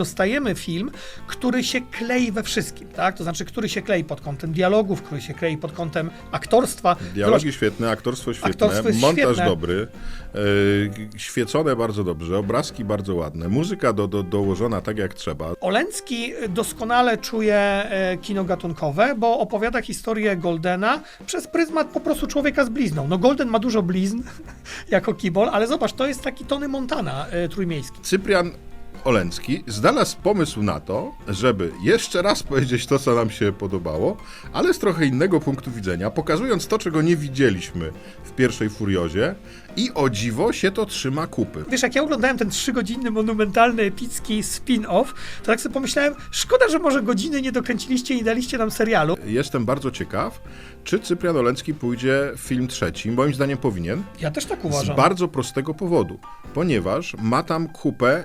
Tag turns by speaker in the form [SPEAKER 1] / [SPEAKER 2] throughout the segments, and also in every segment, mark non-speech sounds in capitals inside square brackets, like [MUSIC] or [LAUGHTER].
[SPEAKER 1] dostajemy film, który się klei we wszystkim, tak? To znaczy, który się klei pod kątem dialogów, który się klei pod kątem aktorstwa.
[SPEAKER 2] Dialogi świetne, aktorstwo świetne,
[SPEAKER 1] Aktorstwo
[SPEAKER 2] montaż
[SPEAKER 1] świetne.
[SPEAKER 2] dobry, e, świecone bardzo dobrze, obrazki bardzo ładne, muzyka do, do, dołożona tak jak trzeba.
[SPEAKER 1] Oleński doskonale czuje e, kino gatunkowe, bo opowiada historię Goldena przez pryzmat po prostu człowieka z blizną. No Golden ma dużo blizn [LAUGHS] jako kibol, ale zobacz, to jest taki Tony Montana e, trójmiejski.
[SPEAKER 2] Cyprian Oleński znalazł pomysł na to, żeby jeszcze raz powiedzieć to, co nam się podobało, ale z trochę innego punktu widzenia, pokazując to, czego nie widzieliśmy w pierwszej Furiozie i o dziwo się to trzyma kupy.
[SPEAKER 1] Wiesz, jak ja oglądałem ten trzygodzinny, monumentalny, epicki spin-off, to tak sobie pomyślałem, szkoda, że może godziny nie dokręciliście i daliście nam serialu.
[SPEAKER 2] Jestem bardzo ciekaw, czy Cyprian Oleński pójdzie w film trzeci. Moim zdaniem powinien.
[SPEAKER 1] Ja też tak
[SPEAKER 2] Z
[SPEAKER 1] uważam.
[SPEAKER 2] bardzo prostego powodu, ponieważ ma tam kupę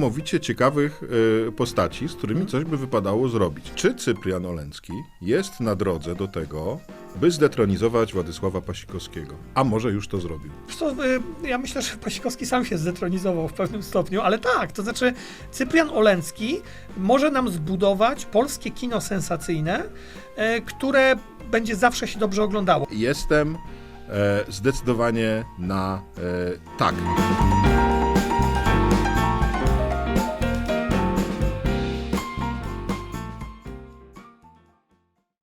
[SPEAKER 2] niesamowicie ciekawych y, postaci, z którymi coś by wypadało zrobić. Czy Cyprian Oleński jest na drodze do tego, by zdetronizować Władysława Pasikowskiego? A może już to zrobił?
[SPEAKER 1] Co, y, ja myślę, że Pasikowski sam się zdetronizował w pewnym stopniu, ale tak, to znaczy Cyprian Oleński może nam zbudować polskie kino sensacyjne, e, które będzie zawsze się dobrze oglądało.
[SPEAKER 2] Jestem e, zdecydowanie na e, tak.